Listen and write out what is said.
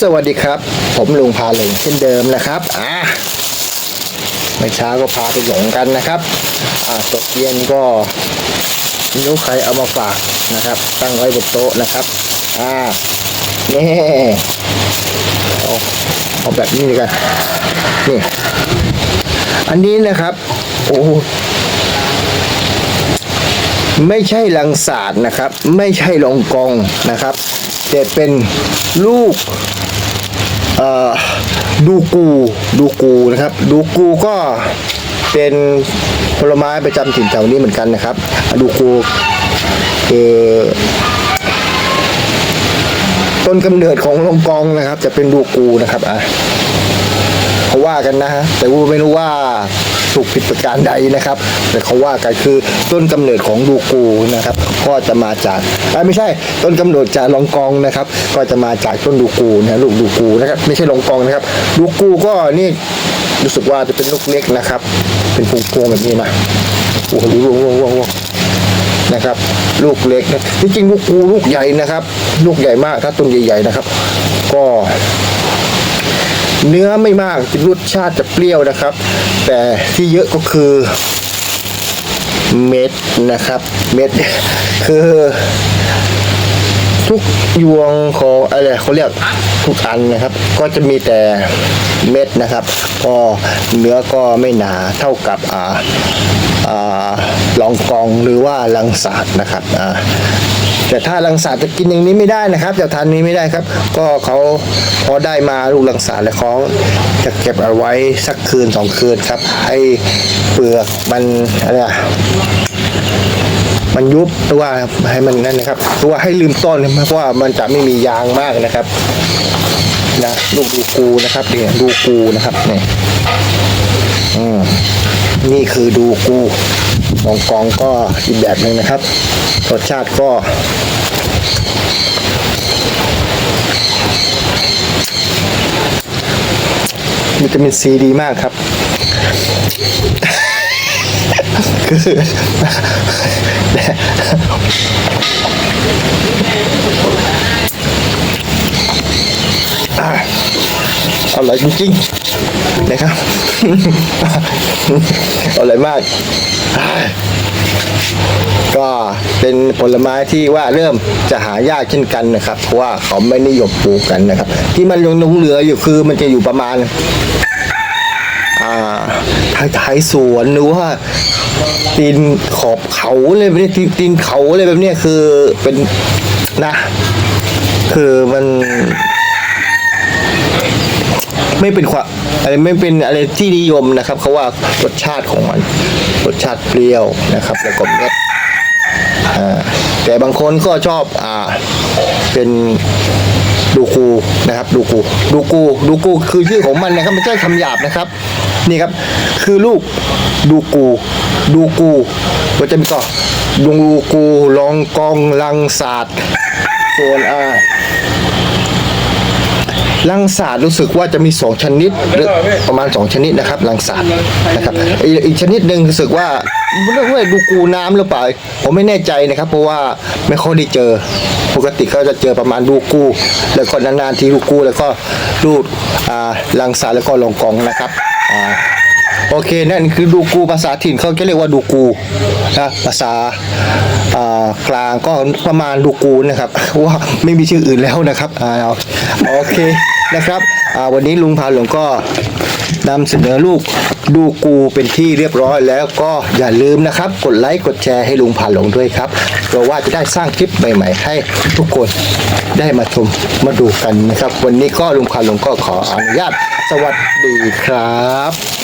สวัสดีครับ ผมลุงพาหลงเช่นเดิมนะครับอ่าเมื่อเช้าก็พาไปหลงกันนะครับอ่าตกเย็นก็รู้ใครเอามาฝากนะครับ ตั้งไว้บนโต๊ะนะครับอ่านี่เอาเอาแบบนี้ดีกันนี่อันนี้นะครับ โอ้ไม่ใช่ลังศาสตร์นะครับ ไม่ใช่ลองกองนะครับ แต่เป็นลูก ดูกูดูกูนะครับ ดูกูก็เป็นผลไม้ประจำถิ่นแถวนี้เหมือนกันนะครับ ดูกูคือต้นกำเนิดของลองกองนะครับ จะเป็นดูกูนะครับอะเขาว่ากันนะฮะแต่กูไม่รู้ว่า ถูกผิดประการใดนะครับ แต่เขาว่ากันคือต้นกำเนิดของดูกูนะครับก็จะมาจากไม่ใช่ต้นกำเนิดจากลองกองนะครับ ก็จะมาจากต้นดูกูนะลูกดูกูนะครับไม่ใช่ลองกองนะครับดูกูก็นี่รู้สึกว่าจะเป็นลูกเล็กนะครับ เป็นพวงๆแบบนี้นะโอ้โหดูวงวงวงนะครับลูกเล็กนะที่จริงลูกกูลูกใหญ่นะครับ ลูกใหญ่มากถ้าต้นใหญ่ๆนะครับ ก็ เนื้อไม่มากรสชาติจะเปรี้ยวนะครับ แต่ที่เยอะก็คือเม็ดนะครับ เม็ดคือทุกยวงของอะไรเขาเรียกทุกอันนะครับ ก็จะมีแต่เม็ดนะครับก็เนื้อก็ไม่หนาเท่ากับอ่าอ่าลองกองหรือว่าลังสาดนะครับอ่า แต่ถ้าลังสาจะกินอย่างนี้ไม่ได้นะครับจะทานนี้ไม่ได้ครับ ก็เขาพอได้มาลูกลังสาแล้วเขาจะเก็บเอาไว้สักคืนสองคืนครับ ให้เปลือกมันอะไรอะมันยุบหรือว่าให้มันนั่นนะครับหรือว่าให้ลืมต้นเพราะว่ามันจะไม่มียางมากนะครับนะลูกดูกูนะครับเนี่ยดูกูนะครับเนี่ยอืม นี่คือดูกูกองกองก็อีกแบบหนึ่งนะครับ รสชาติก็ วิตามินซีดีมากครับ คืออะ อร่อยจริงๆนะครับ อร่อยมาก ก็เป็นผลไม้ที่ว่าเริ่มจะหายากเช่นกันนะครับ เพราะว่าเขาไม่นิยมปลูกกันนะครับ ที่มันยังหลงเหลืออยู่คือมันจะอยู่ประมาณท้ายท้ายสวนหรือว่าตีนขอบเขาเลยแบบนี้ตีนเขาอะไรแบบนี้คือเป็นนะ คือมัน ไม่เป็นความอะไรไม่เป็นอะไรที่นิยมนะครับเขาว่ารสชาติของมันรสชาติเปรี้ยวนะครับ แล้วก็เม็ดแต่บางคนก็ชอบอ่าเป็นดูกูนะครับดูกูดูกูดูกูคือชื่อของมันนะครับไม่ใช่คำหยาบนะครับ นี่ครับ คือลูกดูกูดูกูก็จะมีก็ดูกูลองกองลังศาสตร์ส่วนอ่า ลังสาดรู้สึกว่าจะมีสองชนิดหรือประมาณสองชนิดนะครับลังสาดนะครับอีกชนิดหนึ่งรู้สึกว่าเรื่องว่าดูกูน้ำหรือเปล่าผมไม่แน่ใจนะครับ เพราะว่าไม่ค่อยได้เจอ ปกติเขาจะเจอประมาณดูกู แล้วก็นานๆทีดูกูแล้วก็ดูอ่ลังสาดแล้วก็ลองกองนะครับ โอเค นั่นคือดูกูภาษาถิ่นเขาจะเรียกว่าดูกูนะภาษาอ่ากลางก็ประมาณดูกูนะครับว่าไม่มีชื่ออื่นแล้วนะครับอ่าโอเคนะครับอ่าวันนี้ลุงพาหลวงก็นำเสนอลูกดูกูเป็นที่เรียบร้อยแล้วก็อย่าลืมนะครับ กดไลค์กดแชร์ให้ลุงพาหลงด้วยครับเพราะว่าจะได้สร้างคลิปใหม่ๆ ให้ทุกคนได้มาชมมาดูกันนะครับ วันนี้ก็ลุงพาหลงก็ขออนุญาตสวัสดีครับ